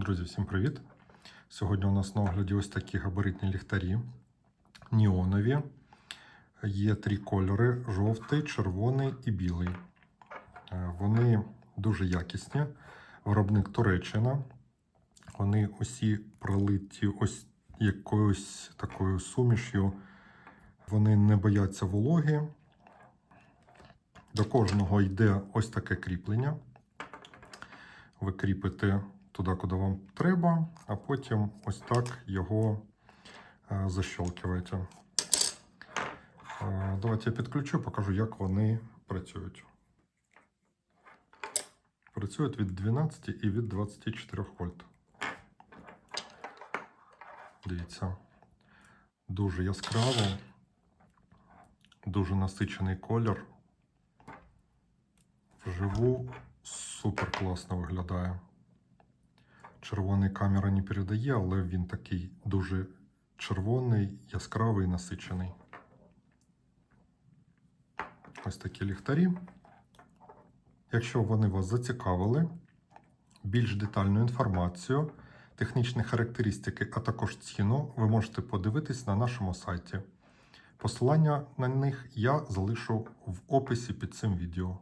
Друзі, всім привіт! Сьогодні у нас на огляді ось такі габаритні ліхтарі неонові. Є три кольори: жовтий, червоний і білий. Е, Вони дуже якісні. Виробник Туреччина. Вони усі пролиті ось якоюсь такою суміш'ю. Вони не бояться вологи. До кожного йде ось таке кріплення. Ви кріпите туди, куди вам треба, а потім ось так його е, защелкиваєте. Е, Давайте я підключу, покажу, як вони працюють. Працюють від 12 і від 24 вольт. Дивіться, дуже яскраво, дуже насичений колір. Вживу супер класно виглядає. Червоний камера не передає, але він такий дуже червоний, яскравий, насичений. Ось такі ліхтарі. Якщо вони вас зацікавили, більш детальну інформацію, технічні характеристики, а також ціну, ви можете подивитись на нашому сайті. Посилання на них я залишу в описі під цим відео.